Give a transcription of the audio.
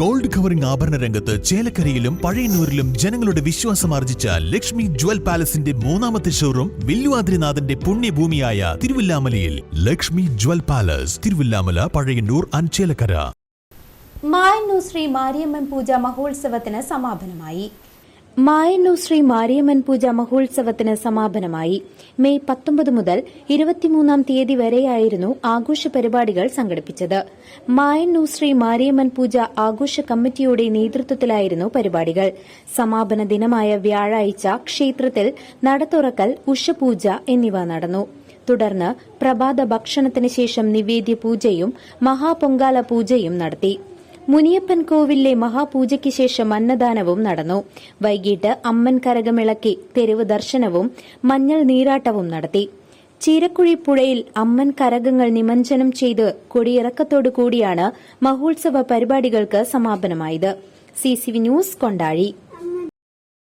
Gold covering ആഭരണ രംഗത്ത് ചേലക്കരയിലും പഴയന്നൂരിലും ജനങ്ങളുടെ വിശ്വാസം ആർജിച്ച ലക്ഷ്മി ജ്വൽ പാലസിന്റെ മൂന്നാമത്തെ ഷോറൂം വില്ലുവാദ്രിനാഥന്റെ പുണ്യഭൂമിയായ തിരുവില്ലാമലയിൽ. ലക്ഷ്മി ജ്വൽ പാലസ് തിരുവില്ലാമല പഴയന്നൂർ അഞ്ചേലക്കര മായന്നൂർ ശ്രീ മാരിയമ്മൻ പൂജ മഹോത്സവത്തിന് സമാപനമായി. മായന്നൂർ ശ്രീ മാരിയമ്മൻ പൂജ മഹോത്സവത്തിന് സമാപനമായി. മെയ് പത്തൊമ്പത് മുതൽ ഇരുപത്തിമൂന്നാം തീയതി വരെയായിരുന്നു ആഘോഷ പരിപാടികൾ സംഘടിപ്പിച്ചത്. മായന്നൂർ ശ്രീ മാരിയമ്മൻ പൂജ ആഘോഷ കമ്മിറ്റിയുടെ നേതൃത്വത്തിലായിരുന്നു പരിപാടികൾ. സമാപന ദിനമായ വ്യാഴാഴ്ച ക്ഷേത്രത്തിൽ നടത്തുറക്കൽ ഉഷപൂജ എന്നിവ നടന്നു. തുടർന്ന് പ്രഭാത ഭക്ഷണത്തിന് ശേഷം നിവേദ്യ പൂജയും മഹാപൊങ്കാല പൂജയും നടത്തി. മുനിയപ്പൻ കോവിലിലെ മഹാപൂജയ്ക്ക് ശേഷം അന്നദാനവും നടന്നു. വൈകിട്ട് അമ്മൻ കരകമിളക്കി തെരുവ് ദർശനവും മഞ്ഞൾ നീരാട്ടവും നടത്തി. ചീരക്കുഴി പുഴയിൽ അമ്മൻ കരകങ്ങൾ നിമഞ്ജനം ചെയ്ത് കൊടിയിറക്കത്തോടു കൂടിയാണ് മഹോത്സവ പരിപാടികൾക്ക് സമാപനമായത്. C news Kondazhy.